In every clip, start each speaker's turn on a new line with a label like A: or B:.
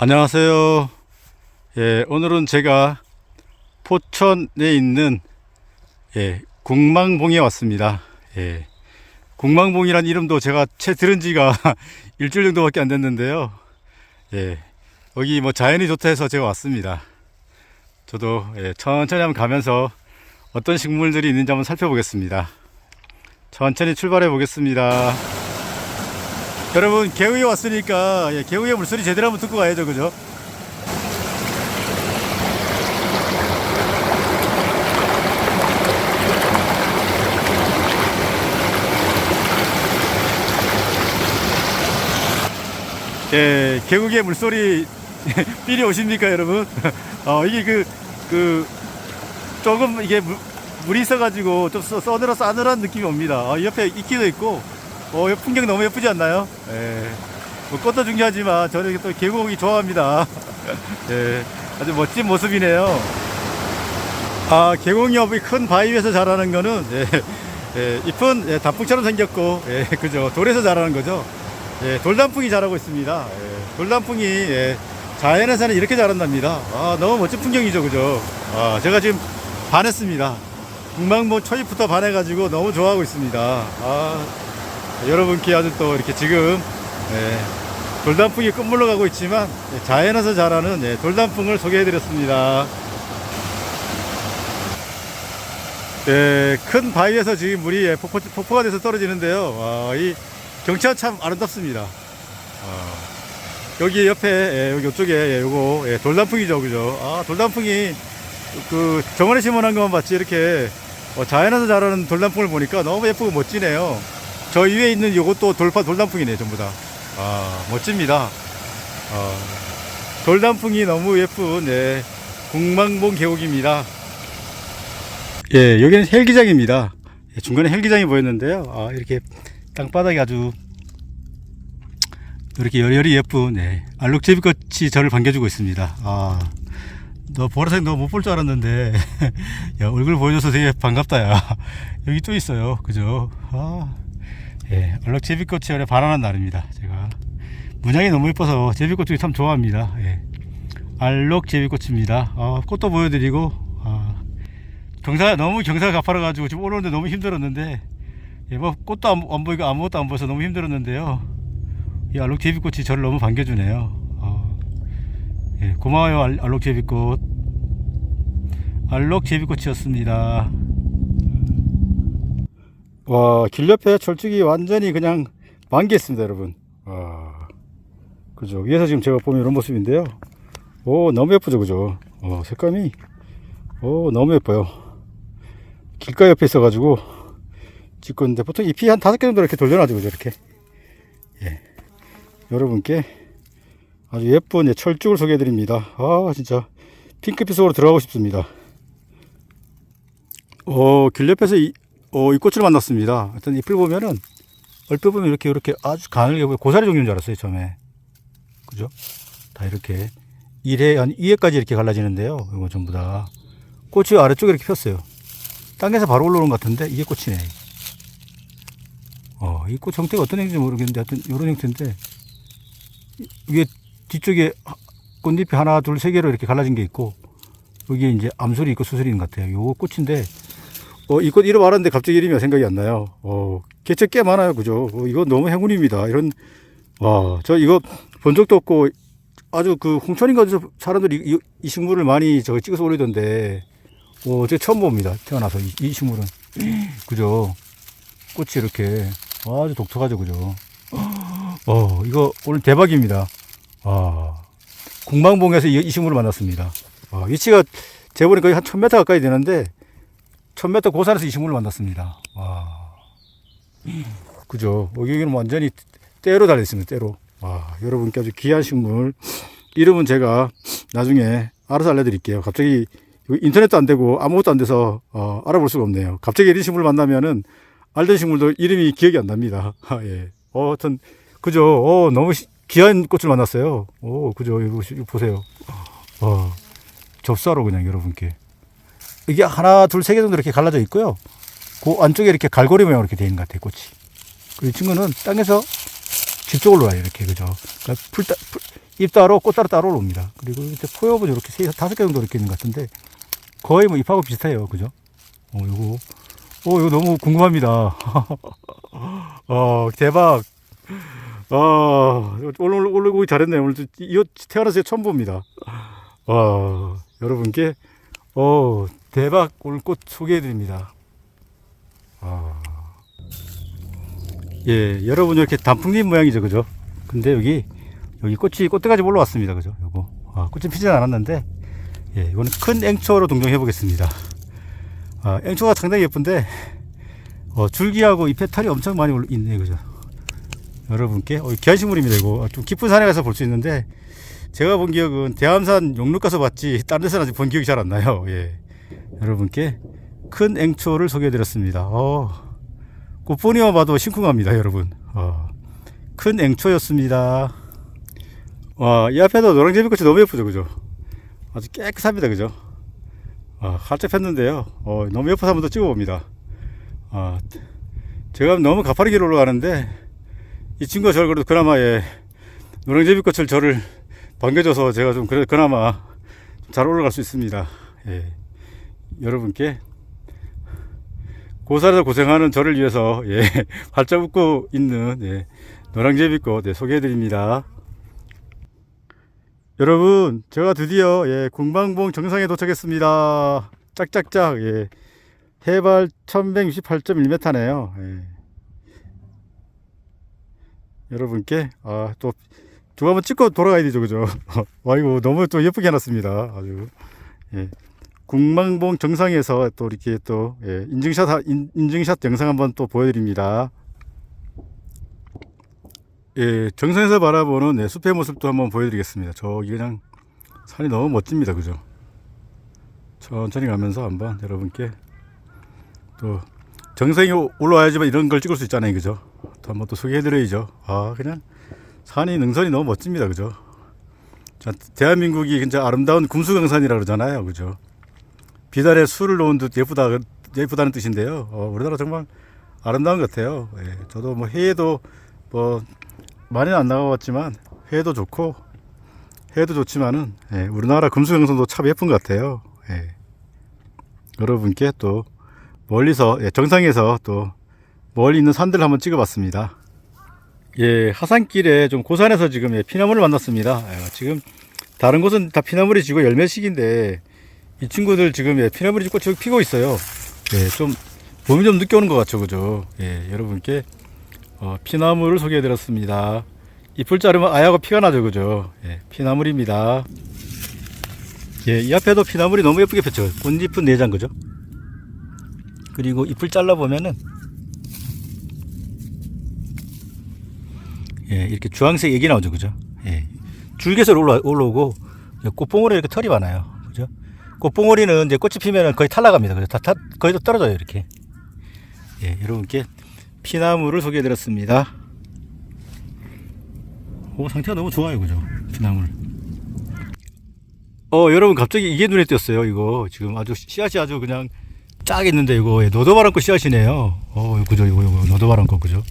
A: 안녕하세요. 예, 오늘은 제가 포천에 있는 예, 궁망봉에 왔습니다. 예, 궁망봉이란 이름도 제가 채 들은 지가 일주일 정도밖에 안 됐는데요. 예, 여기 뭐 자연이 좋다 해서 제가 왔습니다. 저도 예, 천천히 한번 가면서 어떤 식물들이 있는지 한번 살펴보겠습니다. 천천히 출발해 보겠습니다. 여러분 개우에 왔으니까 예, 개우의 물소리 제대로 한번 듣고 가야죠 그죠? 예, 개국의 물소리 삘이 오십니까 여러분? 어, 이게 그, 그, 조금 이게 물, 물이 있어가지고 좀 써- 써늘어 싸늘한 느낌이 옵니다. 어, 옆에 이끼도 있고, 어, 이 풍경 너무 예쁘지 않나요? 예. 뭐 꽃도 중요하지만 저는 또 계곡이 좋아합니다. 예. 아주 멋진 모습이네요. 아, 계곡 옆의 큰 바위 위에서 자라는 거는, 예, 예, 잎은 예, 단풍처럼 생겼고, 예, 그죠. 돌에서 자라는 거죠. 예, 돌단풍이 자라고 있습니다. 예, 돌단풍이, 예, 자연에서는 이렇게 자란답니다. 아, 너무 멋진 풍경이죠, 그죠. 아, 제가 지금 반했습니다. 북망봉 초입부터 반해가지고 너무 좋아하고 있습니다. 아, 여러분께 아주 또 이렇게 지금 예, 돌단풍이 끝물러 가고 있지만 예, 자연에서 자라는 예, 돌단풍을 소개해드렸습니다. 예, 큰 바위에서 지금 물이 예, 폭포, 폭포가 돼서 떨어지는데요. 와, 이 경치가 참 아름답습니다. 아, 여기 옆에 예, 여기 이쪽에 예, 요거 예, 돌단풍이죠, 그죠? 아, 돌단풍이 그 정원에 심어놓은 것만 봤지 이렇게 어, 자연에서 자라는 돌단풍을 보니까 너무 예쁘고 멋지네요. 저 위에 있는 요것도 돌파 돌단풍이네 전부 다. 아 멋집니다. 아, 돌단풍이 너무 예쁜 네, 궁망봉 계곡입니다. 예 여기는 헬기장입니다. 예, 중간에 헬기장이 보였는데요. 아 이렇게 땅바닥이 아주 이렇게 여리여리 예쁜 네, 알록제비꽃이 저를 반겨주고 있습니다. 아. 너 보라색 너 못 볼 줄 알았는데 야 얼굴 보여줘서 되게 반갑다 야 여기 또 있어요 그죠 아 예, 얼럭 제비꽃이 원래 반하는 날입니다. 제가 문양이 너무 예뻐서 제비꽃 참 좋아합니다. 예. 알록 제비꽃입니다. 아, 꽃도 보여드리고 아, 경사 너무 경사가 가파라가지고 지금 오는데 너무 힘들었는데 예, 뭐 꽃도 안, 안 보이고 아무것도 안 보여서 너무 힘들었는데요. 이 알록 제비꽃이 저를 너무 반겨주네요. 아, 예, 고마워요 알, 알록 제비꽃. 알록 제비꽃이었습니다. 와, 길 옆에 철쭉이 완전히 그냥 만개했습니다, 여러분. 와, 그죠. 위에서 지금 제가 보면 이런 모습인데요. 오, 너무 예쁘죠, 그죠. 어, 색감이, 오, 너무 예뻐요. 길가 옆에 있어가지고 찍고 있는데 보통 잎이 한 다섯 개 정도 이렇게 돌려놔죠, 그죠, 이렇게. 예. 여러분께 아주 예쁜 예, 철쭉을 소개해드립니다. 아, 진짜 핑크빛 속으로 들어가고 싶습니다. 어, 길 옆에서 이, 어, 이 꽃을 만났습니다. 하여튼 잎을 보면은, 얼핏 보면 이렇게, 이렇게 아주 가늘게 보여. 고사리 종류인 줄 알았어요, 처음에. 그죠? 다 이렇게, 1회, 한 2회까지 이렇게 갈라지는데요. 이거 전부 다. 꽃이 아래쪽에 이렇게 폈어요. 땅에서 바로 올라오는 것 같은데, 이게 꽃이네. 어, 이 꽃 형태가 어떤 형태인지 모르겠는데, 하여튼, 이런 형태인데, 위에, 뒤쪽에 하- 꽃잎이 하나, 둘, 세 개로 이렇게 갈라진 게 있고, 여기에 이제 암술이 있고 있는 것 같아요. 요거 꽃인데, 어, 이꽃 이름 알았는데 갑자기 이름이 생각이 안 나요. 어, 개체 꽤 많아요. 그죠? 어, 이거 너무 행운입니다. 이런, 와, 저 이거 본 적도 없고 아주 그 홍천인가 사람들이 이, 이 식물을 많이 저 찍어서 올리던데, 어, 제가 처음 봅니다. 태어나서 이, 이 식물은. 그죠? 꽃이 이렇게 아주 독특하죠. 그죠? 어, 이거 오늘 대박입니다. 아, 공방봉에서 이, 이 식물을 만났습니다. 아, 위치가 재보니 거의 한 1000m 가까이 되는데, 1000m 고산에서 이 식물을 만났습니다. 와. 그죠. 여기는 완전히 때로 달려있습니다. 때로. 와, 여러분께 아주 귀한 식물. 이름은 제가 나중에 알아서 알려드릴게요. 갑자기 인터넷도 안 되고 아무것도 안 돼서 어, 알아볼 수가 없네요. 갑자기 이런 식물을 만나면은 알던 식물도 이름이 기억이 안 납니다. 아, 예. 어, 하여튼, 그죠. 어, 너무 시- 귀한 꽃을 만났어요. 오, 그죠. 이거, 이거 보세요. 어, 접수하러 그냥 여러분께. 이게 하나, 둘, 세 개 정도 이렇게 갈라져 있고요. 그 안쪽에 이렇게 갈고리 모양으로 이렇게 되어 있는 것 같아요, 꽃이. 그이 친구는 땅에서 집 쪽으로 와요, 이렇게, 그죠. 그러니까 풀, 풀, 잎 따로 꽃 따로 따로 올라옵니다. 그리고 이제 포엽은 이렇게 세 다섯 개 정도 이렇게 있는 것 같은데 거의 뭐 잎하고 비슷해요. 그죠? 어, 요거 어, 이거 너무 궁금합니다. 어, 대박. 아, 오늘 오늘 오기 잘했네요. 오늘 이거 태어나서 처음 봅니다. 와, 여러분께 어, 대박 오늘 꽃 소개해 드립니다. 아. 예, 여러분 이렇게 단풍잎 모양이죠, 그죠? 근데 여기 여기 꽃이 꽃대까지 올라왔습니다, 그죠? 요거 아, 꽃이 피진 않았는데 예, 이거는 큰 앵초로 동정해 보겠습니다. 아, 앵초가 상당히 예쁜데 어, 줄기하고 잎에 털이 엄청 많이 있네, 그죠? 여러분께 어, 귀한식물입니다, 이거 좀 깊은 산에 가서 볼 수 있는데 제가 본 기억은 대암산 용록 가서 봤지 다른 데서는 아직 본 기억이 잘 안 나요. 예, 여러분께 큰 앵초를 소개해 드렸습니다. 어, 꽃보니만 봐도 심쿵합니다, 여러분. 어, 큰 앵초였습니다. 와, 이 앞에도 노랑제비꽃이 너무 예쁘죠, 그죠? 아주 깨끗합니다, 그죠? 아, 활짝 폈는데요. 어, 너무 예뻐서 한번 더 찍어봅니다. 아, 제가 너무 가파르게 올라가는데, 이 친구가 저를 그래도 그나마, 예, 노랑제비꽃을 저를 반겨줘서 제가 좀 그래, 그나마 잘 올라갈 수 있습니다. 예. 여러분께 고사에서 고생하는 저를 위해서 예, 활짝 웃고 있는 예, 노랑제비꽃 네, 소개해드립니다. 여러분, 제가 드디어 예, 궁방봉 정상에 도착했습니다. 짝짝짝 예, 해발 1168.1m네요. 예. 여러분께 아, 또 두 한번 찍고 돌아가야 되죠, 그죠? 와 이거 너무 또 예쁘게 해놨습니다. 아주 예. 궁망봉 정상에서 또 이렇게 또 예, 인증샷 하- 인, 인증샷 영상 한번 또 보여드립니다. 예, 정상에서 바라보는 예, 숲의 모습도 한번 보여드리겠습니다. 저기 그냥 산이 너무 멋집니다, 그죠? 천천히 가면서 한번 여러분께 또 정상에 오- 올라와야지만 이런 걸 찍을 수 있잖아요, 그죠? 또 한번 또 소개해드려야죠. 아, 그냥 산이 능선이 너무 멋집니다, 그죠? 자, 대한민국이 진짜 아름다운 금수강산이라 그러잖아요, 그죠? 비단에 술을 놓은 듯 예쁘다 예쁘다는 뜻인데요. 어, 우리나라 정말 아름다운 것 같아요. 예, 저도 뭐 해외도 뭐 많이는 안 나가봤지만 해외도 좋고 해외도 좋지만은 예, 우리나라 금수강산도 참 예쁜 것 같아요. 예. 여러분께 또 멀리서 예, 정상에서 또 멀리 있는 산들 한번 찍어봤습니다. 예, 하산길에 좀 고산에서 지금 예, 피나물을 만났습니다. 예, 지금 다른 곳은 다 피나물이 지고 열매식인데 이 친구들 지금 예, 피나무리 꽃이 피고 있어요. 예, 좀 봄이 좀 늦게 오는 것 같죠, 그죠? 예, 여러분께 어, 피나무를 소개해드렸습니다. 잎을 자르면 아야가 피가 나죠, 그죠? 예, 피나물입니다. 예, 이 앞에도 피나물이 너무 예쁘게 폈죠. 꽃잎은 네장 그죠? 그리고 잎을 잘라 보면은 예, 이렇게 주황색 액이 나오죠, 그죠? 예, 줄기에서 올라 올라오고 꽃봉오리 이렇게 털이 많아요, 그죠? 꽃봉오리는 이제 꽃이 피면은 거의 탈락합니다. 그래서 다, 다 거의 다 떨어져요 이렇게. 예, 여러분께 피나무를 소개해드렸습니다. 오 상태가 너무 좋아요, 그죠? 피나물. 어, 여러분 갑자기 이게 눈에 띄었어요. 이거 지금 아주 씨앗이 아주 그냥 쫙 있는데 이거 예, 노도바람꽃 씨앗이네요. 어, 그죠? 이거 이거 노도바람꽃 그죠?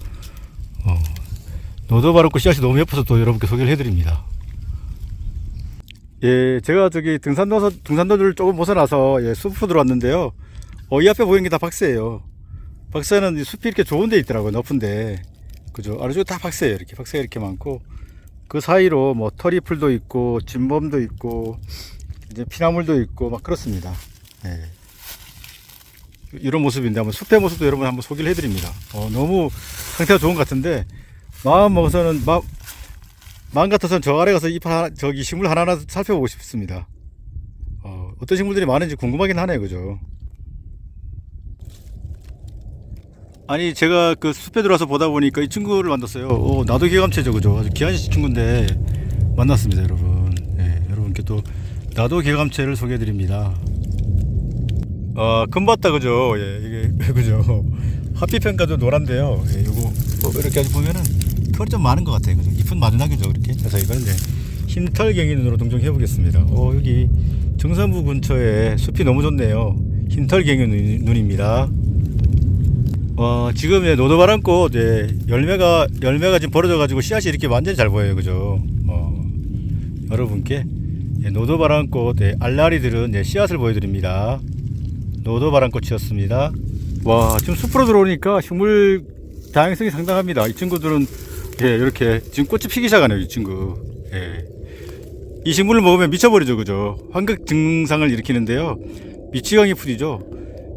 A: 어, 노도바람꽃 씨앗이 너무 예뻐서 또 여러분께 소개를 해드립니다. 예, 제가 저기 등산도, 등산도를 조금 벗어나서 예, 숲으로 들어왔는데요. 어, 이 앞에 보이는 게 다 박새예요. 박새는 이 숲이 이렇게 좋은 데 있더라고요. 높은데. 그죠? 아래쪽에 다 박새예요. 이렇게 박새가 이렇게 많고. 그 사이로 뭐 터리풀도 있고, 진범도 있고, 이제 피나물도 있고, 막 그렇습니다. 예. 이런 모습인데 한번 숲의 모습도 여러분 한번 소개를 해드립니다. 어, 너무 상태가 좋은 것 같은데, 마음 먹어서는, 마, 마음 같아서는 저 아래 가서 잎 하나, 저기 식물 하나하나 살펴보고 싶습니다. 어, 어떤 식물들이 많은지 궁금하긴 하네요, 그죠? 아니, 제가 그 숲에 들어와서 보다 보니까 이 친구를 만났어요. 어, 나도 개감체죠, 그죠? 아주 귀한 친구인데 만났습니다, 여러분. 예, 여러분께 또 나도 개감체를 소개해 드립니다. 어, 금봤다, 그죠? 예, 이게, 그죠? 하피 평가도 노란데요. 예, 요거, 뭐 이렇게 아주 보면은 털이 좀 많은 것 같아요. 그죠? 잎은 마지막이죠. 이렇게. 그래서 이거는 이제 흰털갱이 눈으로 동정해 보겠습니다. 어, 여기 정산부 근처에 숲이 너무 좋네요. 흰털갱이 눈, 눈입니다. 어, 지금 예, 노도바람꽃 예, 열매가 열매가 지금 벌어져 가지고 씨앗이 이렇게 완전히 잘 보여요. 그죠? 어. 여러분께 예, 노도바람꽃 예, 알라리들은 예, 씨앗을 보여드립니다. 노도바람꽃이었습니다. 와 지금 숲으로 들어오니까 식물 다양성이 상당합니다. 이 친구들은 예, 이렇게 지금 꽃이 피기 시작하네요. 이 친구. 예. 이 식물을 먹으면 미쳐버리죠, 그죠? 환각 증상을 일으키는데요. 미치광이 풀이죠.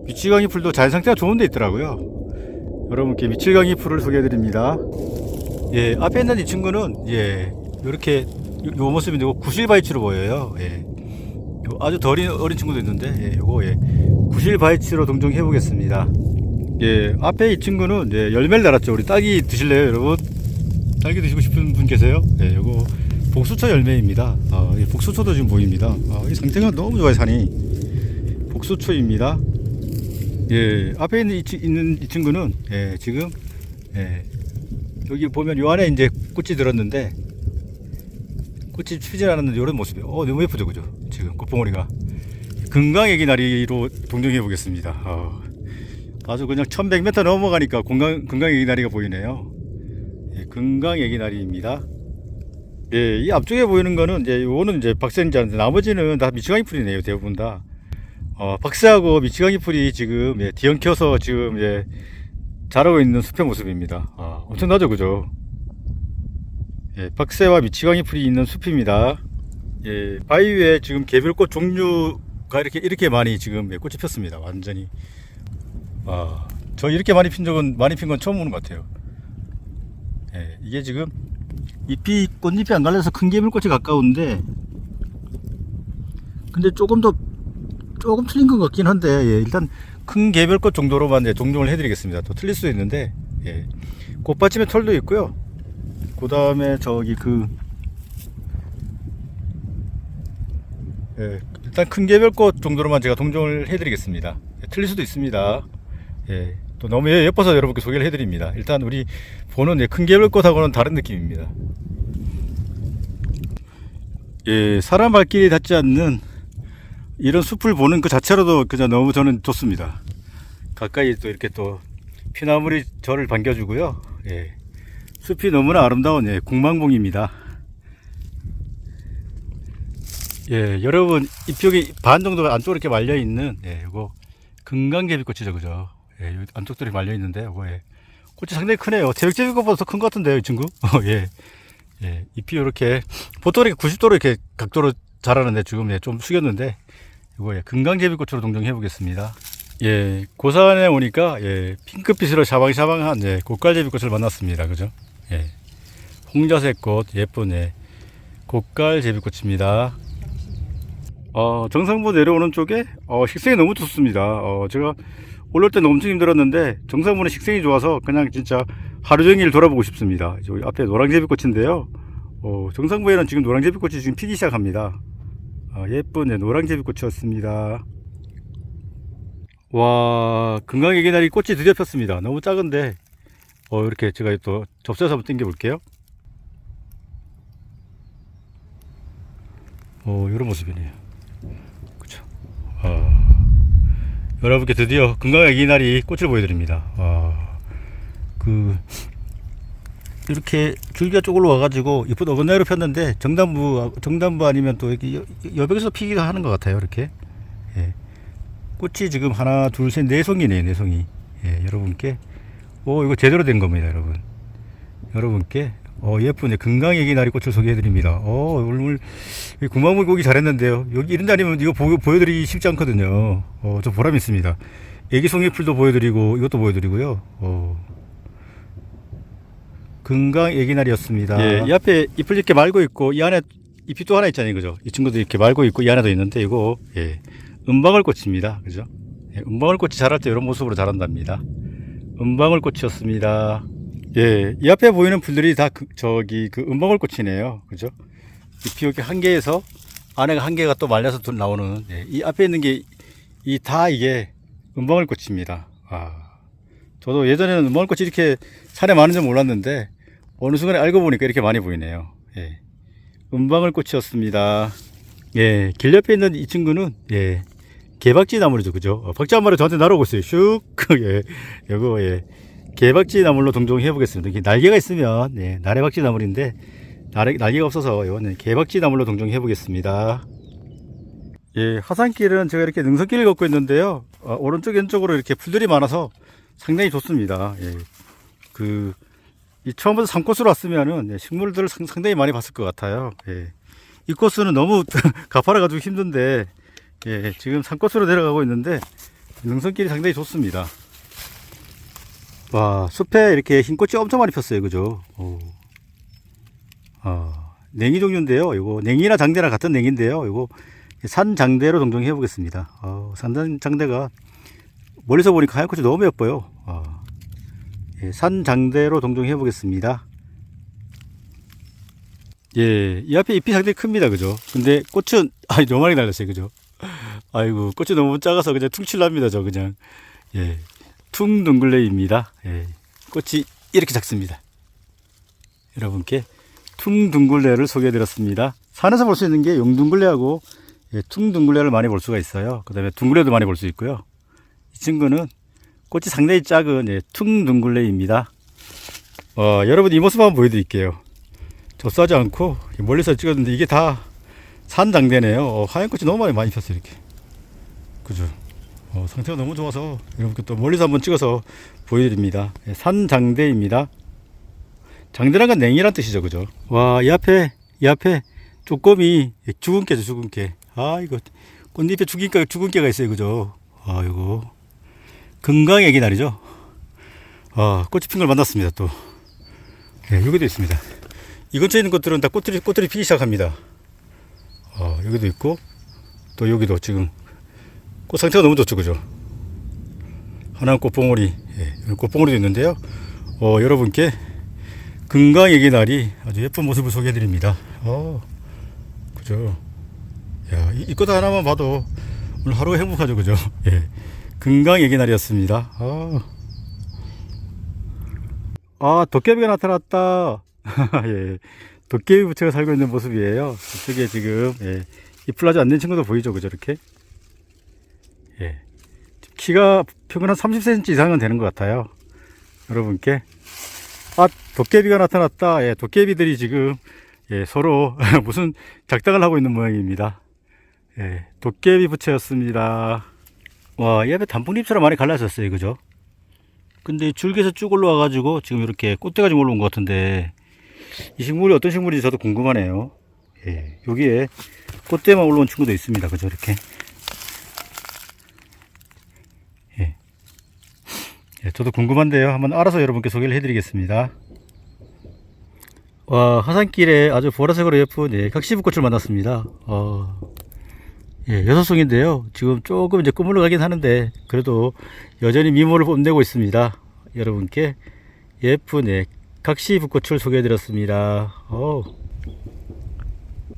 A: 미치광이 풀도 자연 상태가 좋은 데 있더라고요. 여러분께 미치광이 풀을 소개해드립니다. 예, 앞에 있는 이 친구는 예, 이렇게 요, 요 모습인데 이거 구실바이치로 보여요. 예. 요 아주 덜 어린, 친구도 있는데 예, 요거 예, 구실바이치로 동정해 보겠습니다. 예, 앞에 이 친구는 예, 열매를 달았죠. 우리 딸기 드실래요, 여러분? 딸기 드시고 싶은 분 계세요? 예, 요거 복수초 열매입니다. 아, 이 복수초도 지금 보입니다. 아, 이 상태가 너무 좋아요, 산이. 복수초입니다. 예, 앞에 있는 이, 치- 있는 이 친구는 예, 지금 예, 여기 보면 요 안에 이제 꽃이 들었는데 꽃이 피질 않았는데 이런 모습이에요. 어, 너무 예쁘죠, 그죠? 지금 꽃봉오리가 금강애기 나리로 동정해 보겠습니다. 어, 아주 그냥 1100m 넘어가니까 금강 금강애기 나리가 보이네요. 예, 금강애기 나리입니다. 예, 이 앞쪽에 보이는 거는 이제 요거는 이제 박센자인데 나머지는 다 미치광이 풀이네요, 대부분 다. 어, 박스하고 미치광이 풀이 지금 예, 뒤엉켜서 지금 예, 자라고 있는 숲의 모습입니다. 아, 엄청나죠, 그죠? 예, 박새와 미치광이 풀이 있는 숲입니다. 예, 바위 위에 지금 개별꽃 종류가 이렇게 이렇게 많이 지금 예, 꽃이 폈습니다. 완전히. 아, 저 이렇게 많이 핀 적은 많이 핀 건 처음 보는 것 같아요. 예, 이게 지금 잎이 꽃잎이 안 갈려서 큰 개별꽃이 가까운데, 근데 조금 더 조금 틀린 것 같긴 한데 예, 일단 큰 개별꽃 정도로만 예, 종종을 해드리겠습니다. 또 틀릴 수도 있는데 예, 꽃받침에 털도 있고요. 그 다음에 저기 그 예, 일단 큰 개별꽃 정도로만 제가 동정을 해드리겠습니다. 예, 틀릴 수도 있습니다. 예, 또 너무 예- 예뻐서 여러분께 소개를 해드립니다. 일단 우리 보는 예, 큰 개별꽃하고는 다른 느낌입니다. 예, 사람 발길이 닿지 않는 이런 숲을 보는 그 자체로도 그냥 너무 저는 좋습니다. 가까이 또 이렇게 또 피나물이 저를 반겨주고요. 예. 숲이 너무나 아름다운 예, 궁망봉입니다. 예, 여러분 이쪽에 반 정도 안쪽으로 이렇게 말려 있는 예, 이거 금강제비꽃이죠, 그죠? 예, 요 안쪽들이 말려 있는데 예. 꽃이 상당히 크네요. 제백제비꽃보다 더 큰 것 같은데요, 이 친구? 어, 예. 예, 잎이 이렇게 보통 이렇게 90도로 이렇게 각도로 자라는데 지금 예, 좀 숙였는데 이거 예, 금강제비꽃으로 동정해 보겠습니다. 예, 고산에 오니까 예, 핑크빛으로 샤방샤방한 예, 고깔제비꽃을 만났습니다. 그죠? 예, 홍자색 꽃 예쁜 예, 고깔제비꽃입니다. 어, 정상부 내려오는 쪽에 어, 식생이 너무 좋습니다. 어, 제가 올라올 때는 엄청 힘들었는데 정상부는 식생이 좋아서 그냥 진짜 하루 종일 돌아보고 싶습니다. 저기 앞에 노랑제비꽃인데요. 어, 정상부에는 지금 노랑제비꽃이 지금 피기 시작합니다. 아, 예쁜 네, 노랑제비꽃이었습니다. 와, 금강애기나리 꽃이 드디어 폈습니다. 너무 작은데, 어, 이렇게 제가 또 접시에서 한번 당겨 볼게요. 어, 이런 모습이네요. 여러분께 드디어 금강애기나리 꽃을 보여드립니다. 아, 그, 이렇게 줄기가 쭉 올라와가지고 이쁜 어긋나이로 폈는데 정단부 정단부 아니면 또 이렇게 여- 여백에서 피기가 하는 것 같아요 이렇게 예. 꽃이 지금 하나 둘셋네 송이네요 네 송이 예, 여러분께 오 이거 제대로 된 겁니다 여러분 여러분께 어 예쁜 금강애기 나리 꽃을 소개해드립니다 어 오늘 구멍물 고기 잘했는데요 여기 이런 데 아니면 이거 보, 보여드리기 쉽지 않거든요 어 저 보람 있습니다 애기 송이풀도 보여드리고 이것도 보여드리고요 어 금강 애기날이었습니다. 예, 이 앞에 잎을 이렇게 말고 있고 이 안에 잎이 또 하나 있잖아요, 그죠? 이 친구도 이렇게 말고 있고 이 안에도 있는데 이거 예, 은방울꽃입니다, 그죠? 예, 은방울꽃이 자랄 때 이런 모습으로 자란답니다. 은방울꽃이었습니다. 예, 이 앞에 보이는 풀들이 다 그, 저기 그 은방울꽃이네요, 그죠? 잎이 이렇게 한 개에서 안에가 한 개가 또 말려서 둘 나오는 예, 이 앞에 있는 게 이 다 이게 은방울꽃입니다. 아. 저도 예전에는 은방울꽃이 이렇게 산에 많은 줄 몰랐는데 어느 순간에 알고 보니까 이렇게 많이 보이네요. 예. 은방울 꽃이었습니다. 예, 길 옆에 있는 이 친구는 예, 개박지 나물이죠, 그죠? 어, 박쥐 한 마리 저한테 날아오고 있어요. 슉, 예, 요거 예, 개박지 나물로 동정해 보겠습니다. 이게 날개가 있으면 예, 나래박쥐 나물인데 날, 날개가 없어서 이거는 개박쥐 나물로 동정해 보겠습니다. 예, 화산길은 제가 이렇게 능선길을 걷고 있는데요. 어, 오른쪽 왼쪽으로 이렇게 풀들이 많아서 상당히 좋습니다. 예, 그, 이 처음부터 산코스로 왔으면은 예, 식물들을 상, 상당히 많이 봤을 것 같아요. 예. 이 코스는 너무 가파라가지고 힘든데, 예, 지금 산코스로 내려가고 있는데, 능선길이 상당히 좋습니다. 와, 숲에 이렇게 흰 꽃이 엄청 많이 폈어요. 그죠? 오. 아, 냉이 종류인데요. 이거 냉이나 장대나 같은 냉인데요. 이거 산 장대로 동정해 보겠습니다. 어, 산장대가 멀리서 보니까 하얀 꽃이 너무 예뻐요. 아, 예, 산 장대로 동정해 보겠습니다. 예, 이 앞에 잎이 상당히 큽니다. 그죠? 근데 꽃은, 아, 너무 많이 날렸어요. 그죠? 아이고, 꽃이 너무 작아서 그냥 퉁칠납니다. 저 그냥. 예, 퉁둥글레입니다. 예, 꽃이 이렇게 작습니다. 여러분께 퉁둥글레를 소개해 드렸습니다. 산에서 볼 수 있는 게 용둥글레하고 예, 퉁둥글레를 많이 볼 수가 있어요. 그 다음에 둥글레도 많이 볼 수 있고요. 이 친구는 꽃이 상당히 작은 예, 퉁둥글레입니다. 어, 여러분 이 모습 한번 보여드릴게요. 젖싸지 않고 멀리서 찍었는데 이게 다 산장대네요. 어, 하얀 꽃이 너무 많이 많이 폈어요 이렇게. 그죠? 어, 상태가 너무 좋아서 여러분께 또 멀리서 한번 찍어서 보여드립니다. 예, 산장대입니다. 장대란 건 냉이란 뜻이죠, 그죠? 와, 이 앞에, 이 앞에 쪼꼬미 죽은 깨죠, 죽은 깨. 아, 이거 꽃잎에 죽은 깨, 죽은 깨가 있어요, 그죠? 아, 이거 건강 애기 날이죠. 아, 꽃이 핀 걸 만났습니다, 또. 네, 여기도 있습니다. 이 근처에 있는 것들은 다 꽃들이, 꽃들이 피기 시작합니다. 아, 여기도 있고, 또 여기도 지금 꽃 상태가 너무 좋죠, 그죠? 하나는 꽃봉오리, 예, 꽃봉오리도 있는데요. 어, 여러분께 얘기 날이 아주 예쁜 모습을 소개해 드립니다. 어, 그죠? 야, 이, 이것 하나만 봐도 오늘 하루가 행복하죠, 그죠? 예. 얘기 날이었습니다. 아, 아 도깨비가 나타났다. 예. 도깨비 부채가 살고 있는 모습이에요. 이쪽에 지금, 예. 잎을 아주 안된 친구도 보이죠, 그죠? 이렇게? 예. 키가 평균 한 30cm 이상은 되는 것 같아요. 여러분께. 아, 도깨비가 나타났다. 예, 도깨비들이 지금 예, 서로 무슨 작당을 하고 있는 모양입니다. 예, 도깨비 부채였습니다. 와, 이 앞에 단풍잎처럼 많이 갈라졌어요, 그죠? 근데 줄기에서 쭉 올라와가지고 지금 이렇게 꽃대가 좀 올라온 것 같은데 이 식물이 어떤 식물인지 저도 궁금하네요. 예, 여기에 꽃대만 올라온 친구도 있습니다, 그죠? 이렇게. 예. 예, 저도 궁금한데요. 한번 알아서 여러분께 소개를 해드리겠습니다. 와, 하산길에 아주 보라색으로 예쁜 예, 각시부꽃을 만났습니다. 어, 예, 여섯 송인데요. 지금 조금 이제 꾸물러 가긴 하는데 그래도 여전히 미모를 뽐내고 있습니다. 여러분께 예쁜 예, 각시부꽃을 소개해드렸습니다. 어,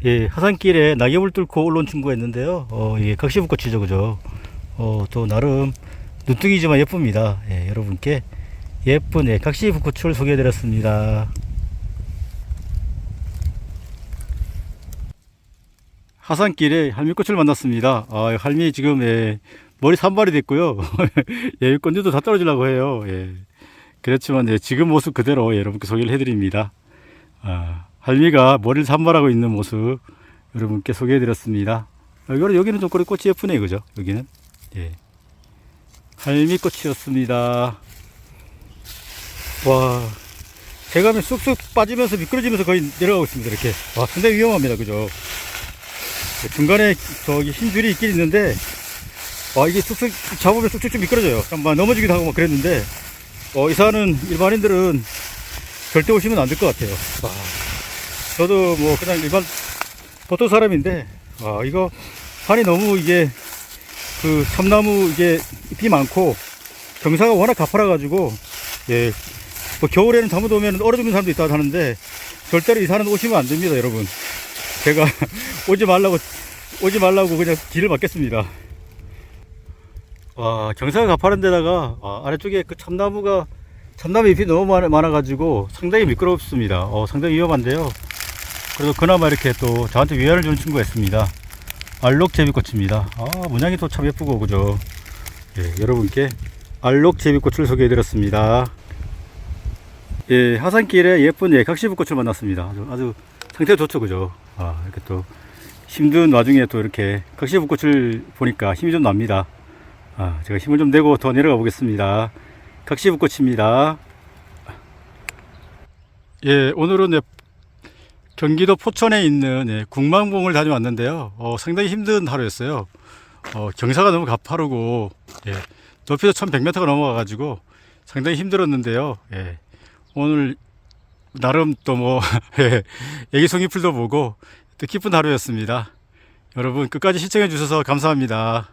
A: 예, 하산길에 낙엽을 뚫고 올라온 친구가 있는데요. 어, 예, 각시부꽃이죠, 그죠? 어, 또 나름 눈뚱이지만 예쁩니다. 예, 여러분께 예쁜 예, 각시부꽃을 소개해드렸습니다. 하산길에 할미꽃을 만났습니다. 아, 할미 지금 예, 머리 산발이 됐고요. 예, 꽃들도 다 떨어지려고 해요. 예. 그렇지만 예, 지금 모습 그대로 여러분께 소개를 해드립니다. 아, 할미가 머리를 산발하고 있는 모습 여러분께 소개해드렸습니다. 아, 여기는 여기는 좀 꽃이 예쁘네, 그죠? 여기는 예. 할미꽃이었습니다. 와, 대감이 쑥쑥 빠지면서 미끄러지면서 거의 내려가고 있습니다. 이렇게. 와, 상당히 위험합니다. 그죠? 중간에 저기 흰 줄이 있긴 있는데, 와, 이게 쑥쑥 잡으면 쑥쑥 미끄러져요. 막 넘어지기도 하고 막 그랬는데, 어, 이 산은 일반인들은 절대 오시면 안 될 것 같아요. 와, 저도 뭐 그냥 일반 보통 사람인데, 아, 이거 산이 너무 이게 그 참나무 이게 잎이 많고 경사가 워낙 가파라 가지고, 예, 뭐 겨울에는 잘못 오면 얼어 죽는 사람도 있다고 하는데, 절대로 이 산은 오시면 안 됩니다, 여러분. 제가 오지 말라고 오지 말라고 그냥 길을 막겠습니다. 와 경사가 가파른 데다가 아, 아래쪽에 그 참나무가 참나무 잎이 너무 많아, 많아가지고 상당히 미끄럽습니다. 어, 상당히 위험한데요. 그래도 그나마 이렇게 또 저한테 위안을 주는 친구가 있습니다. 알록제비꽃입니다. 아 문양이 또 참 예쁘고 그죠. 예, 여러분께 알록제비꽃을 소개해드렸습니다. 예, 하산길에 예쁜 예, 각시부꽃을 만났습니다. 아주, 아주 상태가 좋죠, 그죠? 아, 이렇게 또 힘든 와중에 또 이렇게 각시붓꽃을 보니까 힘이 좀 납니다. 아, 제가 힘을 좀 내고 더 내려가 보겠습니다. 각시붓꽃입니다. 예, 오늘은 네, 경기도 포천에 있는 예, 국망봉을 다녀왔는데요. 어, 상당히 힘든 하루였어요. 어, 경사가 너무 가파르고 예, 높이도 1100m가 넘어가가지고 상당히 힘들었는데요. 예, 오늘 나름 또뭐 애기 송이풀도 보고 또 기쁜 하루였습니다. 여러분 끝까지 시청해 주셔서 감사합니다.